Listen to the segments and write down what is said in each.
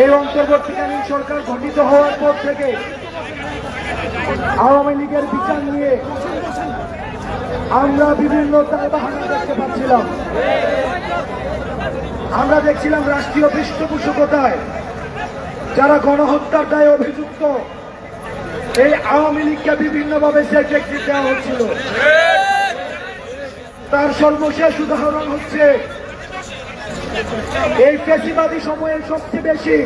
এই অন্তর্বর্তীকালীন সরকার গঠিত হওয়ার পর থেকে আওয়ামী লীগের বিচার নিয়ে আমরা বিভিন্ন তালবাহানা দেখতে পাচ্ছিলাম। আমরা দেখছিলাম রাষ্ট্রীয় পৃষ্ঠপোষকতায় যারা গণহত্যার দায়ে অভিযুক্ত, এই আওয়ামী লীগকে বিভিন্নভাবে সেক্রেটারি দেওয়া হচ্ছিল। তার সর্বশেষ উদাহরণ হচ্ছে এই ফেসিবাদী সময়ে সবচেয়ে বেশি,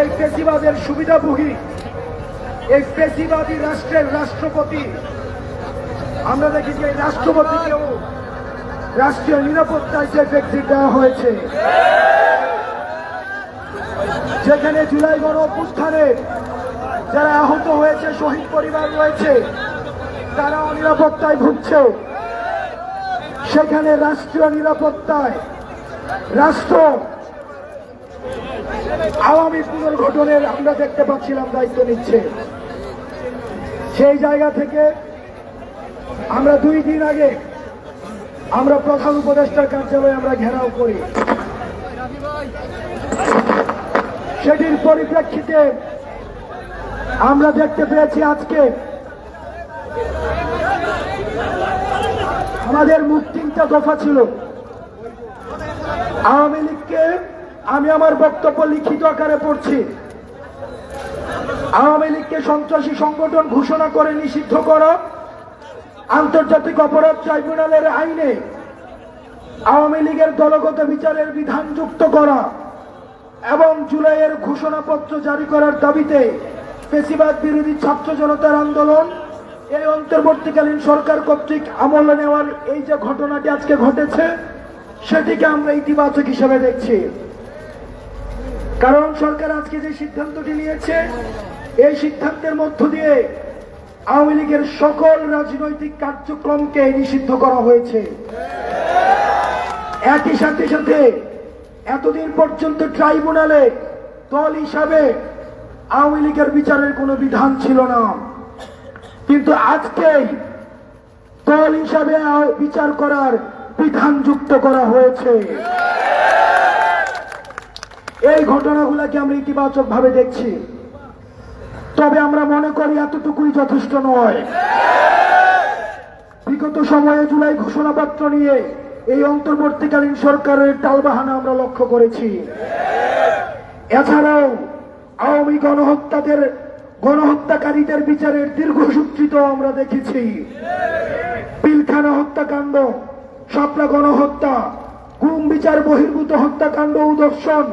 এই ফেসিবাদের সুবিধাভোগী, এই ফেসিবাদী রাষ্ট্রের রাষ্ট্রপতি। আমরা দেখি যে রাষ্ট্রপতিকেও রাষ্ট্রীয় নিরাপত্তায় যে ব্যক্তি দেওয়া হয়েছে, যেখানে জুলাই গণ অভ্যুত্থানে যারা আহত হয়েছে, শহীদ পরিবার রয়েছে, তারাও নিরাপত্তায় ভুগছে সেখানে রাষ্ট্রীয় নিরাপত্তায় রাষ্ট্র। আওয়ামী পুনর্গঠনের আমরা দেখতে পাচ্ছিলাম দায়িত্ব নিচ্ছে। সেই জায়গা থেকে আমরা দুই দিন আগে আমরা প্রধান উপদেষ্টার কার্যালয়ে আমরা ঘেরাও করি। সেটির পরিপ্রেক্ষিতে আমরা দেখতে পেয়েছি আজকে আমাদের মুখ তিনটা দফা ছিল। আওয়ামী লীগকে আমি আমার বক্তব্য লিখিত আকারে পড়ছি। আওয়ামী লীগকে সন্ত্রাসী সংগঠন ঘোষণা করে নিষিদ্ধ করা, আন্তর্জাতিক অপরাধ ট্রাইব্যুনালের আইনে আওয়ামী লীগের দলগত বিচারের বিধান যুক্ত করা এবং জুলাইয়ের ঘোষণাপত্র জারি করার দাবিতে পেশিবাদ বিরোধী ছাত্র জনতার আন্দোলন, এই অন্তর্বর্তীকালীন সরকার কর্তৃক আমলে নেওয়ার এই যে ঘটনাটি আজকে ঘটেছে সেটিকে আমরা ইতিবাচক হিসেবে দেখছি। কারণ সরকার আজকে যে সিদ্ধান্তটি নিয়েছে, এই সিদ্ধান্তের মধ্য দিয়ে আওয়ামী লীগের সকল রাজনৈতিক কার্যক্রমকে নিষিদ্ধ করা হয়েছে। একই সাথে সাথে এতদিন পর্যন্ত ট্রাইব্যুনালে দল হিসাবে আওয়ামী লীগের বিচারের কোনো বিধান ছিল না। কিন্তু আজকেই দল হিসাবে বিচার করার বিধান যুক্ত করা হয়েছে। এই ঘটনাগুলোকে আমরা ইতিবাচক ভাবে দেখছি। তবে আমরা মনে করি এতটুকুই যথেষ্ট নয়। বিগত সময়ে জুলাই ঘোষণাপত্র নিয়ে এই অন্তর্বর্তীকালীন সরকারের টালবাহানা আমরা লক্ষ্য করেছি। এছাড়াও আওয়ামী গণহত্যাদের, গণহত্যাকারীদের বিচারের দীর্ঘসূত্রিত আমরা দেখেছি। পিলখানা হত্যাকাণ্ড শাপলা গণহত্যা, গুম বিচার বহির্ভূত হত্যাকাণ্ড ও দর্শন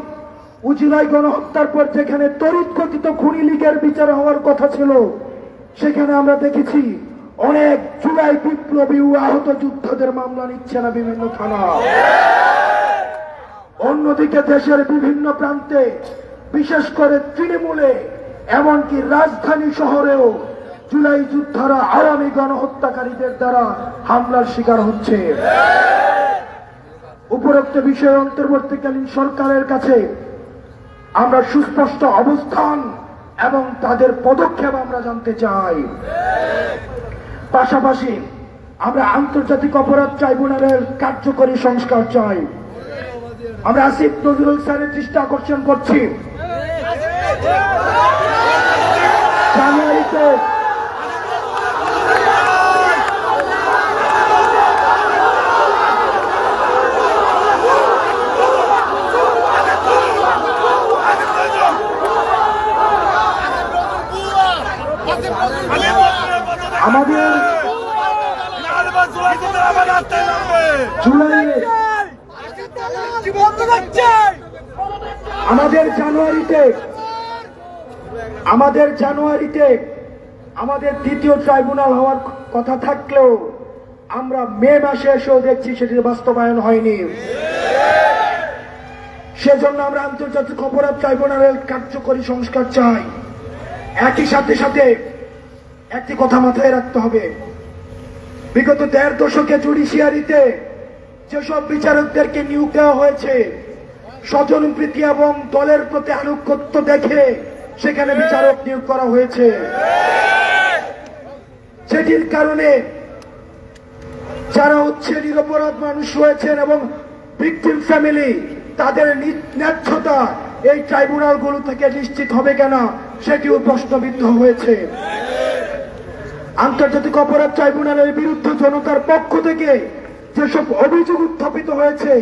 উজিলাই গণহত্যার পর যেখানে তড়িৎ কথিত খুনি লীগের বিচার হওয়ার কথা ছিল, সেখানে আমরা দেখেছি অনেক জুলাই বিপ্লবী ও আহত যুদ্ধদের মামলা নিচ্ছে না বিভিন্ন থানা। অন্যদিকে দেশের বিভিন্ন প্রান্তে, বিশেষ করে তৃণমূলে, এমনকি রাজধানী শহরেও জুলাই যুদ্ধরা আওয়ামী গণহত্যাকারীদের দ্বারা হামলার শিকার হচ্ছে। উপরোক্ত বিষয়ে অন্তর্বর্তীকালীন সরকারের কাছে আমরা সুস্পষ্ট অবস্থান এবং তাদের পদক্ষেপ আমরা জানতে চাই। পাশাপাশি আমরা আন্তর্জাতিক অপরাধ ট্রাইব্যুনালের কার্যকরী সংস্কার চাই। আমরা আসিফ নজরুল স্যারের দৃষ্টি আকর্ষণ করছি। জানুয়ারিতে আমাদের আমাদের জানুয়ারিতে আমাদের জানুয়ারিতে আমাদের দ্বিতীয় ট্রাইব্যুনাল হওয়ার কথা থাকলেও আমরা মে মাসে এসেও দেখছি সেটির বাস্তবায়ন হয়নি। সেজন্য আমরা আন্তর্জাতিক অপরাধ ট্রাইব্যুনালের কার্যকরী সংস্কার চাই। একই সাথে সাথে একটি কথা মাথায় রাখতে হবে। বিগত দেড় দশকে জুডিশিয়ারিতে যেসব বিচারকদেরকে নিয়োগ দেওয়া হয়েছে, স্বজন প্রীতি এবং দলের প্রতি আনুগত্য দেখে সেখানে বিচারক নিয়োগ করা হয়েছে। সেটির কারণে যারা হচ্ছে নিরপরাধ মানুষ রয়েছেন এবং ভিকটিম ফ্যামিলি তাদের ন্যায্যতা এই ট্রাইব্যুনালগুলো থেকে নিশ্চিত হবে কেন, সেটিও প্রশ্নবিদ্ধ হয়েছে। আন্তর্জাতিক অপরাধ ট্রাইব্যুনালের বিরুদ্ধে জনতার পক্ষ থেকে যেসব অভিযোগ উত্থাপিত হয়েছে,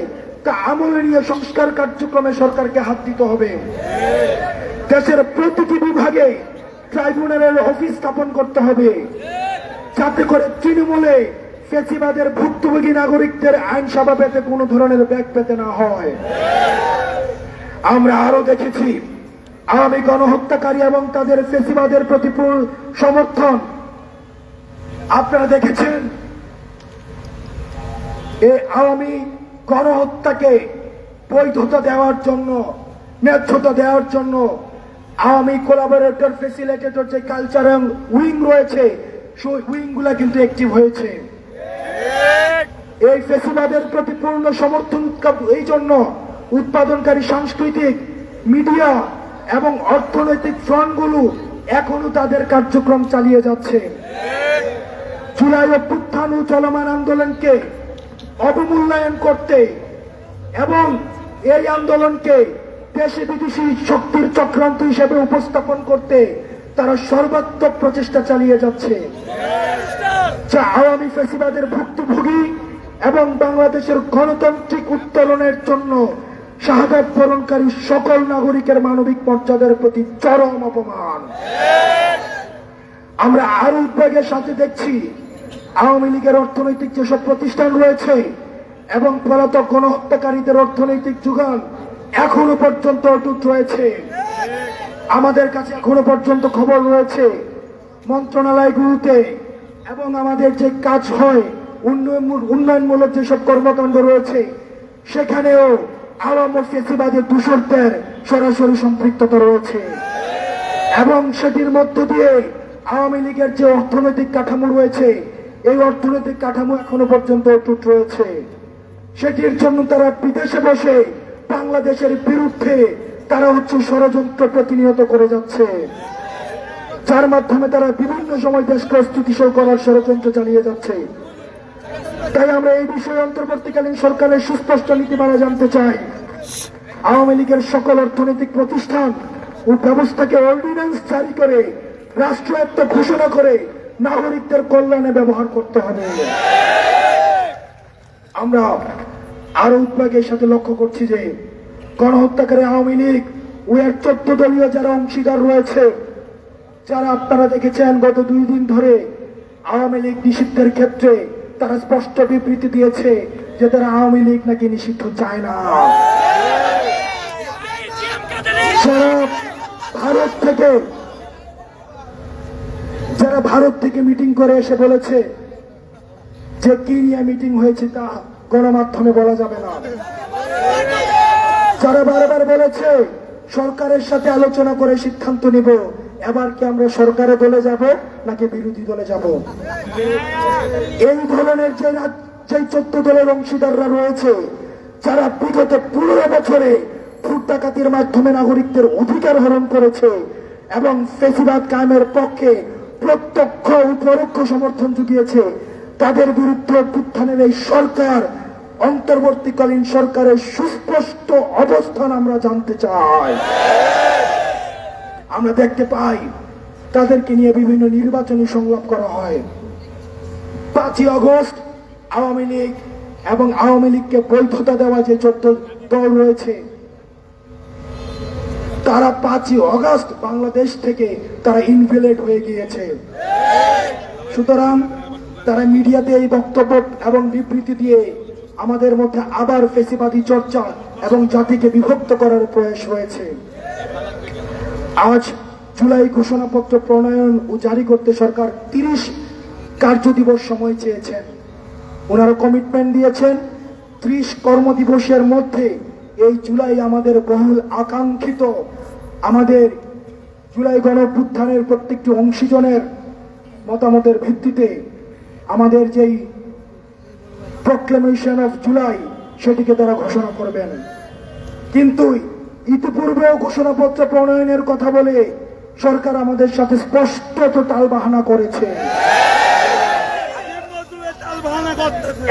তা আমলে নিয়ে সংস্কার কার্যক্রমে সরকারকে হাত দিতে হবে। দেশের প্রতিটি বিভাগে ট্রাইব্যুনালের অফিস স্থাপন করতে হবে। যাতে করে তৃণমূলে ফেসিবাদের ভুক্তভোগী নাগরিকদের আইনসভা পেতে কোনো ধরনের ব্যাগ পেতে না হয়। আমরা আরও দেখেছি, আওয়ামী গণহত্যাকারী এবং তাদের ফেসিবাদের প্রতি পূর্ণ সমর্থন আপনারা দেখেছেন? এ আওয়ামী গণহত্যাকে বৈধতা দেওয়ার জন্য, ন্যায্যতা দেওয়ার জন্য আওয়ামী কোলাবোরেটর ফেসিলিটেটর যে কালচারাল উইং রয়েছে, সেই উইংগুলা কিন্তু অ্যাক্টিভ হয়েছে। এই ফেসিবাদের প্রতি পূর্ণ সমর্থন এই জন্য উৎপাদনকারী সাংস্কৃতিক মিডিয়া এবং অর্থনৈতিক ফ্রন্টগুলো এখনও তাদের কার্যক্রম চালিয়ে যাচ্ছে। জুলাই অভ্যুত্থান ও চলমান আন্দোলনকে অবমূল্যায়ন করতে এবং এই আন্দোলনকে দেশে বিদেশি শক্তির চক্রান্ত হিসেবে উপস্থাপন করতে তারা সর্বাত্মক প্রচেষ্টা চালিয়ে যাচ্ছে। যা আওয়ামী ফেসিবাদের ভুক্তভোগী এবং বাংলাদেশের গণতান্ত্রিক উত্তরণের জন্য শাহাদাত বরণকারী সকল নাগরিকের মানবিক মর্যাদার প্রতি চরম অপমান। আমরা আরও উদ্বেগের সাথে দেখছি আওয়ামী লীগের অর্থনৈতিক যেসব প্রতিষ্ঠান রয়েছে এবং পলাতক গণহত্যাকারীদের অর্থনৈতিক যোগান এখনও পর্যন্ত অটুট রয়েছে। আমাদের কাছে এখনও পর্যন্ত খবর রয়েছে মন্ত্রণালয়গুলোতে এবং আমাদের যে কাজ হয়, উন্নয়ন উন্নয়নমূলক যেসব কর্মকাণ্ড রয়েছে, সেখানেও আওয়াম দূষরদের সরাসরি সম্পৃক্ততা রয়েছে। এবং সেটির মধ্য দিয়ে আওয়ামী লীগের যে অর্থনৈতিক কাঠামো রয়েছে এই অর্থনৈতিক কাঠামো এখনও পর্যন্ত অটুট রয়েছে। সেটির জন্য তারা বিদেশে বসে বাংলাদেশের বিরুদ্ধে তারা হচ্ছে ষড়যন্ত্র প্রতিনিয়ত করে যাচ্ছে। যার মাধ্যমে তারা বিভিন্ন সময় দেশকে অস্থিতিশীল করার ষড়যন্ত্র চালিয়ে যাচ্ছে। তাই আমরা এই বিষয়ে অন্তর্বর্তীকালীন সরকারের সুস্পষ্ট নীতিমালা জানতে চাই। আওয়ামী লীগের সকল অর্থনৈতিক প্রতিষ্ঠান ও ব্যবস্থাকে অর্ডিন্যান্স জারি করে, রাষ্ট্রায়ত্ত ঘোষণা করে নাগরিকদের কল্যাণে ব্যবহার করতে হবে। আমরা আরও উদ্বেগের সাথে লক্ষ্য করছি যে গণহত্যাকারী আওয়ামী লীগ ও এর চোদ্দ দলীয় যারা অংশীদার রয়েছে যারা আপনারা দেখেছেন গত দুই দিন ধরে আওয়ামী লীগ নিষিদ্ধের ক্ষেত্রে তারা স্পষ্ট বিবৃতি দিয়েছে যে তারা আওয়ামী লীগ নাকি নিষিদ্ধ চায় না। ভারত থেকে যারা ভারত থেকে মিটিং করে এসে বলেছে যে কি নিয়ে মিটিং হয়েছে তা গণমাধ্যমে বলা যাবে না। যারা বারবার বলেছে, সরকারের সাথে আলোচনা করে সিদ্ধান্ত নিব, এবার কি আমরা সরকারে দলে যাব নাকি বিরোধী দলে যাব? এই ধরনের যে যে চোদ্দ দলের অংশীদাররা রয়েছে, যারা বিগত পনেরো বছরে ভোট ডাকাতির মাধ্যমে নাগরিকদের অধিকার হরণ করেছে এবং ফেসিবাদ কায়েমের পক্ষে প্রত্যক্ষ ও পরোক্ষ সমর্থন জুগিয়েছে। তাদের বিরুদ্ধে অভ্যুত্থানের এই সরকার, অন্তর্বর্তীকালীন সরকারের সুস্পষ্ট অবস্থান আমরা জানতে চাই। আমরা দেখতে পাই, তাদেরকে নিয়ে বিভিন্ন নির্বাচনী সংলাপ করা হয়। পাঁচই আগস্ট, আওয়ামী লীগ এবং আওয়ামী লীগকে বৈধতা দেওয়া যে চোদ্দ দল রয়েছে তারা পাঁচই অগস্ট বাংলাদেশ থেকে তারা ইনভেলেট হয়ে গিয়েছে। সুতরাং তারা মিডিয়াতে এই বক্তব্য এবং বিবৃতি দিয়ে আমাদের মধ্যে আবার ফেসিবাদী চর্চা এবং জাতিকে বিভক্ত করার প্রয়াস হয়েছে। আজ জুলাই ঘোষণাপত্র প্রণয়ন ও জারি করতে সরকার তিরিশ কার্য দিবস সময় চেয়েছেন। ওনারা কমিটমেন্ট দিয়েছেন। ত্রিশ কর্মদিবসের মধ্যে এই জুলাই আমাদের বহুল আকাঙ্ক্ষিত আমাদের জুলাই গণপুত্থানের প্রত্যেকটি অংশীজনের মতামতের ভিত্তিতে আমাদের যেই প্রক্লেমেশন অফ জুলাই সেটিকে তারা ঘোষণা করবেন। কিন্তু ইতিপূর্বেও ঘোষণাপত্র প্রণয়নের কথা বলে সরকার আমাদের সাথে স্পষ্টত টালবাহানা করেছে।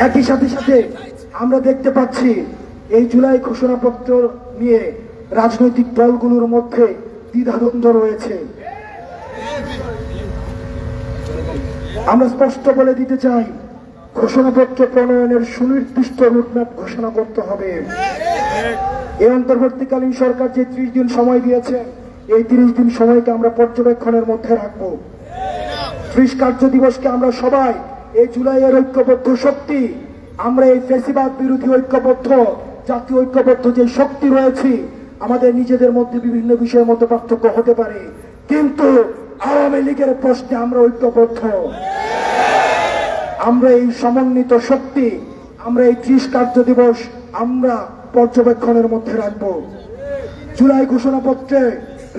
একই সাথে সাথে আমরা দেখতে পাচ্ছি এই জুলাই ঘোষণাপত্র নিয়ে রাজনৈতিক দলগুলোর মধ্যে দ্বিধাদ্বন্দ্ব রয়েছে। আমরা স্পষ্ট বলে দিতে চাই, ঘোষণাপত্র প্রণয়নের সুনির্দিষ্ট রুটম্যাপ ঘোষণা করতে হবে। এই অন্তর্বর্তীকালীন সরকার যে ত্রিশ দিন সময় দিয়েছে, এই তিরিশ দিন সময়কে আমরা পর্যবেক্ষণের মধ্যে রাখব। ত্রিশ কার্য দিবসকে আমরা সবাই, এই জুলাইয়ের ঐক্যবদ্ধ শক্তি, আমরা এই ফেসিবাদ বিরোধী ঐক্যবদ্ধ জাতীয় ঐক্যবদ্ধ যে শক্তি রয়েছে, আমাদের নিজেদের মধ্যে বিভিন্ন বিষয়ের মধ্যে পার্থক্য হতে পারে। কিন্তু আওয়ামী লীগের প্রশ্নে আমরা ঐক্যবদ্ধ। আমরা এই সমন্বিত শক্তি, আমরা এই ত্রিশ কার্য দিবস আমরা পর্যবেক্ষণের মধ্যে রাখব। জুলাই ঘোষণাপত্রে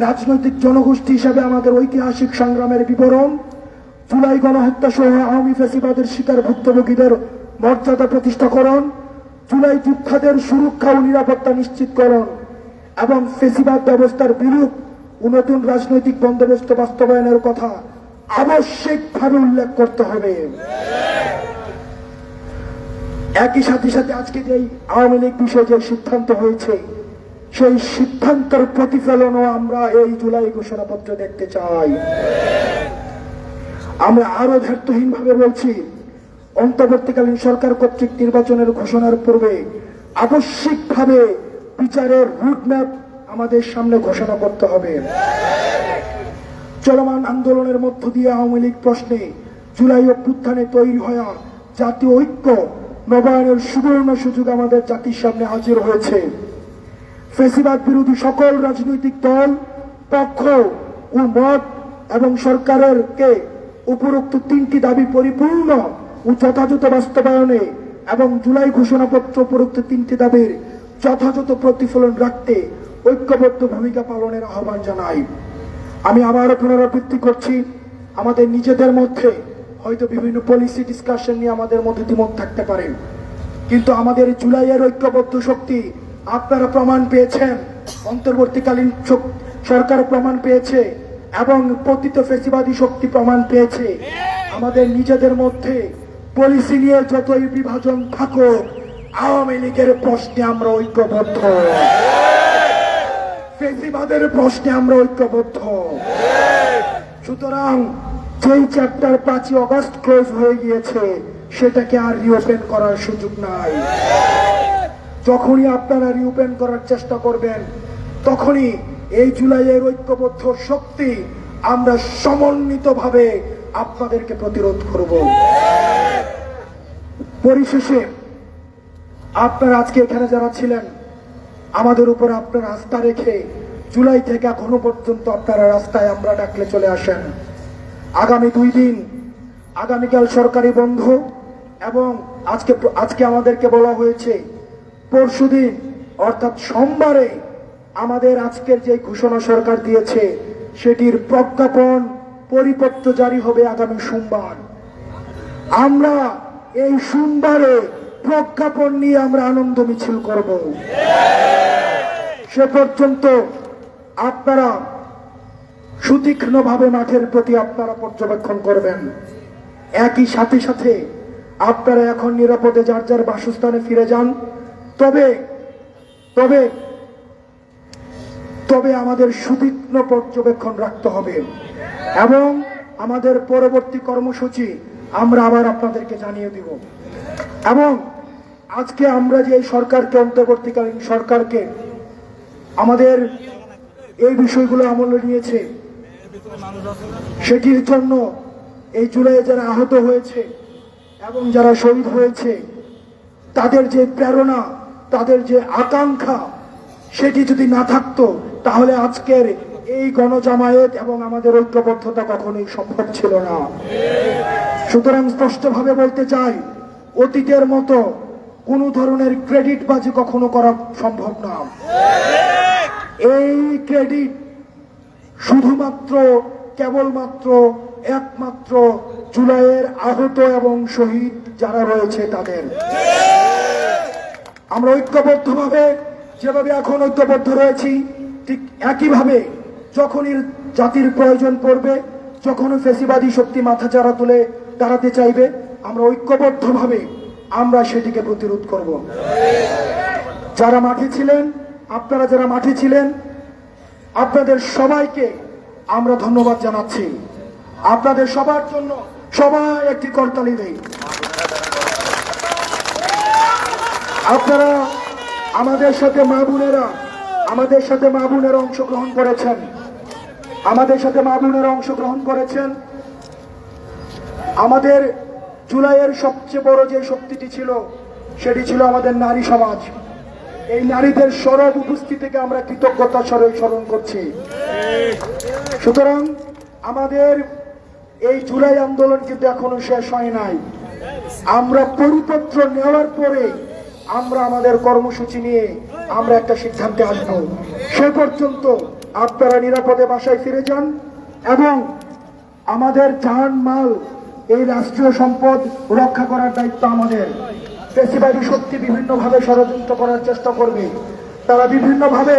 রাজনৈতিক জনগোষ্ঠী হিসাবে আমাদের ঐতিহাসিক সংগ্রামের বিবরণ, জুলাই গণহত্যা সহ আওয়ামী ফেসিবাদের শিকার ভুক্তভোগীদের মর্যাদা প্রতিষ্ঠাকরণ জুলাই যোদ্ধাদের সুরক্ষা ও নিরাপত্তা নিশ্চিত নিশ্চিতকরণ এবং ফেসিবাদ ব্যবস্থার বিরূপ ও নতুন রাজনৈতিক বন্দোবস্ত বাস্তবায়নের কথা আবশ্যিকভাবে উল্লেখ করতে হবে। একই সাথে সাথে আজকে যে আওয়ামী লীগ বিষয়ে যে সিদ্ধান্ত হয়েছে, সেই সিদ্ধান্তের প্রতিফলনও আমরা এই জুলাই ঘোষণাপত্র দেখতে চাই। আমরা আরও ধার্তহীন ভাবে বলছি অন্তর্বর্তীকালীন সরকার কর্তৃক নির্বাচনের ঘোষণার পূর্বে আবশ্যিকভাবে বিচারের রুটম্যাপ আমাদের সামনে ঘোষণা করতে হবে। চলমান আন্দোলনের মধ্য দিয়ে আওয়ামী লীগ প্রশ্নে জুলাই অভ্যুত্থানে তৈরি হওয়া জাতীয় ঐক্য, নবায়নের সুবর্ণ সুযোগ আমাদের জাতির সামনে হাজির হয়েছে। ফেসিবাদ বিরোধী সকল রাজনৈতিক দল, পক্ষ ও মত এবং সরকারের কে উপরোক্ত তিনটি দাবি পরিপূর্ণ যথাযথ বাস্তবায়নে এবং জুলাই ঘোষণাপত্র উপরোক্ত তিনটি দাবির যথাযথ প্রতিফলন রাখতে ঐক্যবদ্ধ ভূমিকা পালনের আহ্বান জানাই। আমি আবারও পুনরাবৃত্তি করছি। আমাদের নিজেদের মধ্যে হয়তো বিভিন্ন পলিসি ডিসকাশন নিয়ে আমাদের মধ্যে দ্বিমত থাকতে পারে। কিন্তু আমাদের জুলাইয়ের ঐক্যবদ্ধ শক্তি আপনারা প্রমাণ পেয়েছেন। অন্তর্বর্তীকালীন সরকার প্রমাণ পেয়েছে এবং পতিত ফেসিবাদী শক্তি প্রমাণ পেয়েছে। আমাদের নিজেদের মধ্যে পলিসি নিয়ে যতই বিভাজন থাকুক, আওয়ামী লীগের প্রশ্নে আমরা ঐক্যবদ্ধ। ফেসিবাদের প্রশ্নে আমরা ঐক্যবদ্ধ। সুতরাং যেই চ্যাপ্টার পাঁচই অগস্ট ক্লোজ হয়ে গিয়েছে, সেটাকে আর রিওপেন করার সুযোগ নাই। যখনই আপনারা রিওপেন করার চেষ্টা করবেন, তখনই এই জুলাইয়ের ঐক্যবদ্ধ শক্তি আমরা সমন্বিতভাবে আপনাদেরকে প্রতিরোধ করব। পরিশেষে আপনারা আজকে এখানে যারা ছিলেন, আমাদের উপর আপনার আস্থা রেখে জুলাই থেকে এখনও পর্যন্ত আপনারা রাস্তায় আমরা ডাকলে চলে আসেন। আগামী দুই দিন আগামীকাল সরকারি বন্ধ এবং আজকে আজকে আমাদেরকে বলা হয়েছে পরশুদিন অর্থাৎ সোমবারে আমাদের আজকের যে ঘোষণা সরকার দিয়েছে, সেটির প্রজ্ঞাপন পরিপত্র জারি হবে আগামী সোমবার। আমরা এই সোমবারে প্রজ্ঞাপন নিয়ে আমরা আনন্দ মিছিল করব। সে পর্যন্ত আপনারা সুতীক্ষ্ণভাবে মাঠের প্রতি আপনারা পর্যবেক্ষণ করবেন। একই সাথে সাথে আপনারা এখন নিরাপদে যার যার বাসস্থানে ফিরে যান। তবে তবে তবে আমাদের সুতীক্ষ্ণ পর্যবেক্ষণ রাখতে হবে। এবং আমাদের পরবর্তী কর্মসূচি আমরা আবার আপনাদেরকে জানিয়ে দিব। এবং আজকে আমরা যে সরকারকে, অন্তর্বর্তীকালীন সরকারকে আমাদের এই বিষয়গুলো আমলে নিয়েছে, সেটির জন্য এই জুলাই যারা আহত হয়েছে এবং যারা শহীদ হয়েছে, তাদের যে প্রেরণা, তাদের যে আকাঙ্ক্ষা, সেটি যদি না থাকতো, তাহলে আজকের এই গণজামায়াত এবং আমাদের ঐক্যবদ্ধতা কখনোই সম্ভব ছিল না। সুতরাং স্পষ্টভাবে বলতে চাই, অতীতের মতো কোনো ধরনের ক্রেডিট বাজি কখনো করা সম্ভব না। এই ক্রেডিট শুধুমাত্র, কেবলমাত্র, একমাত্র জুলাইয়ের আহত এবং শহীদ যারা রয়েছে তাদের। আমরা ঐক্যবদ্ধভাবে যেভাবে এখন ঐক্যবদ্ধ রয়েছি, ঠিক একইভাবে যখনই জাতির প্রয়োজন পড়বে যখন ফেসিবাদী শক্তি মাথা চারা তুলে দাঁড়াতে চাইবে, আমরা ঐক্যবদ্ধভাবে আমরা সেটিকে প্রতিরোধ করব। যারা মাঠে ছিলেন, আপনারা যারা মাঠে ছিলেন, আপনাদের সবাইকে আমরা ধন্যবাদ জানাচ্ছি। আপনাদের সবার জন্য সবাই একটি করতালি দেই। আপনারা আমাদের সাথে মা বোনেরা, আমাদের সাথে মা বোনেরা অংশগ্রহণ করেছেন। আমাদের সাথে মা বোনেরা অংশগ্রহণ করেছেন। আমাদের জুলাইয়ের সবচেয়ে বড় যে শক্তিটি ছিল, সেটি ছিল আমাদের নারী সমাজ। এই নারীদের সরব উপস্থিতিকে আমরা কৃতজ্ঞতা স্মরণ স্মরণ করছি। সুতরাং আমাদের এই জুলাই আন্দোলন কিন্তু এখনও শেষ হয় নাই। আমরা পরিপত্র নেওয়ার পরে আমরা আমাদের কর্মসূচি নিয়ে আমরা একটা সিদ্ধান্তে আসব। সে পর্যন্ত আপনারা নিরাপদে বাসায় ফিরে যান এবং আমাদের জান মাল এই রাষ্ট্রীয় সম্পদ রক্ষা করার দায়িত্ব আমাদের। পেশিবাদী শক্তি বিভিন্নভাবে ষড়যন্ত্র করার চেষ্টা করবে। তারা বিভিন্নভাবে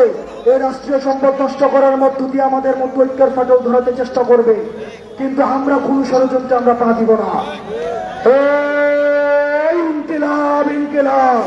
এই রাষ্ট্রীয় সম্পদ নষ্ট করার মধ্য দিয়ে আমাদের মধ্যে ঐক্যের ফাটল ধরাতে চেষ্টা করবে। কিন্তু আমরা কোন ষড়যন্ত্রে আমরা পা দিব না। ইনকিলাব ইনকিলাব।